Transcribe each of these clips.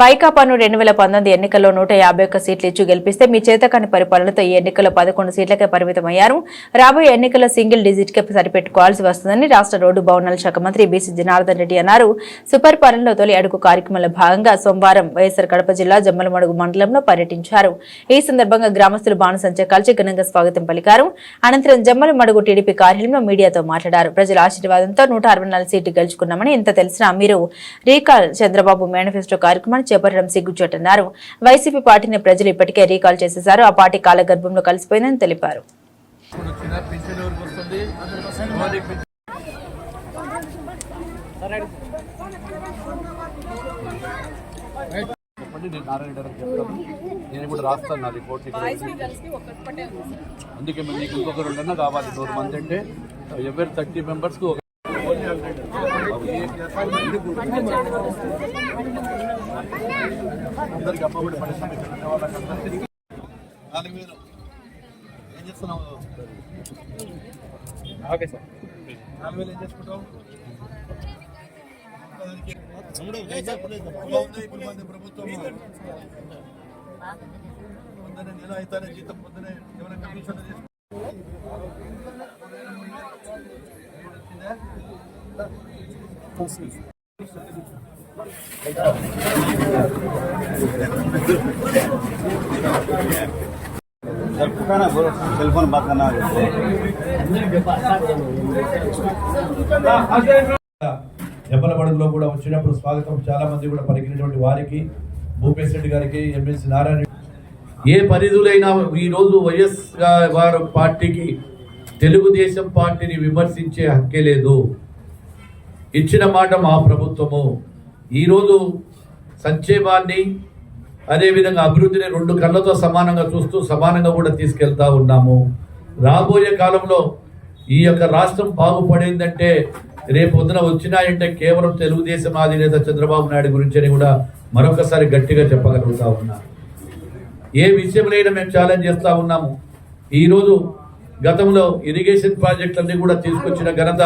వైకాపాను రెండు వేల పంతొమ్మిది ఎన్నికల్లో నూట యాభై ఒక్క సీట్లు ఇచ్చి గెలిపిస్తే మీ చేతకాని పరిపాలనతో ఈ ఎన్నికల్లో పదకొండు సీట్లకే పరిమితమయ్యారు. రాబోయే ఎన్నికల్లో సింగిల్ డిజిట్కే సరిపెట్టుకోవాల్సి వస్తుందని రాష్ట్ర రోడ్డు భవనాల శాఖ మంత్రి బీసీ జనార్దన్ రెడ్డి అన్నారు. సూపర్ పాలనలో తొలి అడుగు కార్యక్రమంలో భాగంగా సోమవారం వైఎస్సార్ కడప జిల్లా జమ్మలమడుగు మండలంలో పర్యటించారు. ఈ సందర్భంగా గ్రామస్తులు బాణసంచ కాల్చి ఘనంగా స్వాగతం పలికారు. అనంతరం జమ్మలమడుగు టీడీపీ కార్యాలయంలో మీడియాతో మాట్లాడారు. ప్రజల ఆశీర్వాదంతో నూట అరవై నాలుగు సీట్లు గెలుచుకున్నామని ఇంత తెలిసినా మీరు రీకాల్ చంద్రబాబు మేనిఫెస్టో కార్యక్రమాన్ని చేపట్టడం సిగ్గుచోటన్నారు. వైసీపీ పార్టీని ప్రజలు ఇప్పటికే రీకాల్ చేసేశారు. ఆ పార్టీ కాలగర్భంలో కలిసిపోయిందని తెలిపారు. చెప్పండి నేను నారాయణ గారికి చెప్తాను నేను ఇప్పుడు రాస్తాను నా రిపోర్ట్ అందుకే మీకు ఇంకొక రెండన్నా కావాలి. నూరు మంది అంటే ఎవరి థర్టీ మెంబర్స్కి అందరికి అమ్మఒడి ఏం చేస్తున్నావు ఓకే సార్ నాలుగు వేలు ఏం చేసుకుంటావు ప్రభుత్వం నెల అవుతానే జీతం పొందనే ఏమైనా కమిషన్ చేసుకుంటే సెల్ కూడా వచ్చినప్పుడు స్వాగతం చాలా మంది కూడా పలికినటువంటి వారికి భూపేశ్ రెడ్డి గారికి ఎమ్మెల్సీ నారాయణ ఏ పరిధులైనా ఈరోజు వైఎస్ వారు పార్టీకి తెలుగుదేశం పార్టీని విమర్శించే హక్కే లేదు. ఇచ్చిన మాట మా ప్రభుత్వము. ఈరోజు సంక్షేమాన్ని అదేవిధంగా అభివృద్ధిని రెండు కళ్ళతో సమానంగా చూస్తూ సమానంగా కూడా తీసుకెళ్తా ఉన్నాము. రాబోయే కాలంలో ఈ యొక్క రాష్ట్రం బాగుపడిందంటే రేపు పొద్దున వచ్చినాయంటే కేవలం తెలుగుదేశం అధినేత చంద్రబాబు నాయుడు గురించి కూడా మరొకసారి గట్టిగా చెప్పగలుగుతా ఉన్నా. ఏ విషయంలో మేము ఛాలెంజ్ చేస్తూ ఉన్నాము. ఈరోజు గతంలో ఇరిగేషన్ ప్రాజెక్టులన్నీ కూడా తీసుకొచ్చిన ఘనత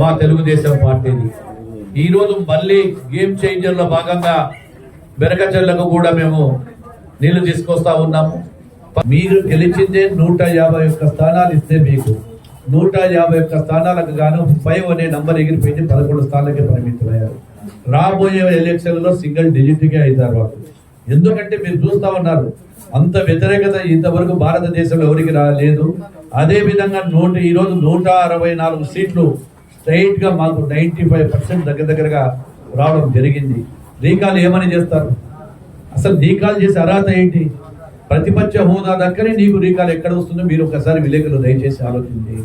మా తెలుగుదేశం పార్టీది. ఈరోజు మళ్ళీ గేమ్ చేంజర్లో భాగంగా బెరకచెర్లకు కూడా మేము నీళ్ళు తీసుకొస్తా ఉన్నాము. మీరు గెలిచిందే నూట యాభై ఒక్క స్థానాలు ఇస్తే మీకు. నూట యాభై ఒక్క స్థానాలకు గాను ఫైవ్ అనే నంబర్ ఎగిరిపోయింది పదకొండు స్థానాలకే పరిమితమయ్యారు రాబోయే ఎలక్షన్లో సింగిల్ డిజిట్గా అవుతారు వాళ్ళు ఎందుకంటే మీరు చూస్తా ఉన్నారు అంత వ్యతిరేకత ఇంతవరకు భారతదేశంలో ఎవరికి రాలేదు. అదే విధంగా నూట ఈరోజు నూట అరవై నాలుగు సీట్లు స్ట్రైట్గా మాకు నైన్టీ ఫైవ్ పర్సెంట్ దగ్గర దగ్గరగా రావడం జరిగింది. రీకాల్ ఏమని చేస్తారు? అసలు రీకాల్ చేసే అర్హత ఏంటి? ప్రతిపక్ష హోదా దగ్గరే నీకు రీకాల్ ఎక్కడ వస్తుందో మీరు ఒకసారి విలేకరులు దయచేసి ఆలోచించి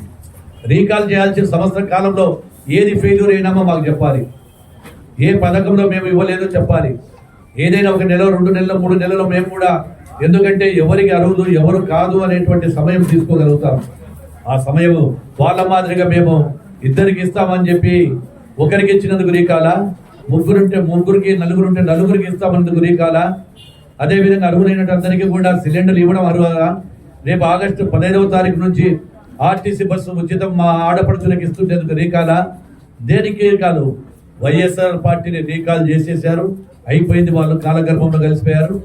రీకాల్ చేయాల్సిన సంవత్సర కాలంలో ఏది ఫెయిల్యూర్ అయినామో మాకు చెప్పాలి. ఏ పథకంలో మేము ఇవ్వలేదో చెప్పాలి. ఏదైనా ఒక నెల రెండు నెలలు మూడు నెలలు మేము కూడా ఎందుకంటే ఎవరికి అరువులు ఎవరు కాదు అనేటువంటి సమయం తీసుకోగలుగుతాం. ఆ సమయం వాళ్ళ మాదిరిగా మేము ఇద్దరికి ఇస్తామని చెప్పి ఒకరికి ఇచ్చినందుకు రీకాల ముగ్గురుంటే ముగ్గురికి నలుగురుంటే నలుగురికి ఇస్తామన్నందుకు రీకాల. అదేవిధంగా అర్హులైనట్టు అందరికీ కూడా సిలిండర్లు ఇవ్వడం అర్హులా? రేపు ఆగస్టు పదహైదవ తారీఖు నుంచి ఆర్టీసీ బస్సు ఉచితం మా ఆడపడుచులకు ఇస్తుండేందుకు రీకాల. దేనికి కాదు వైఎస్ఆర్ పార్టీని రీకాల్ చేసేశారు. అయిపోయింది వాళ్ళు కాలగర్భంలో కలిసిపోయారు.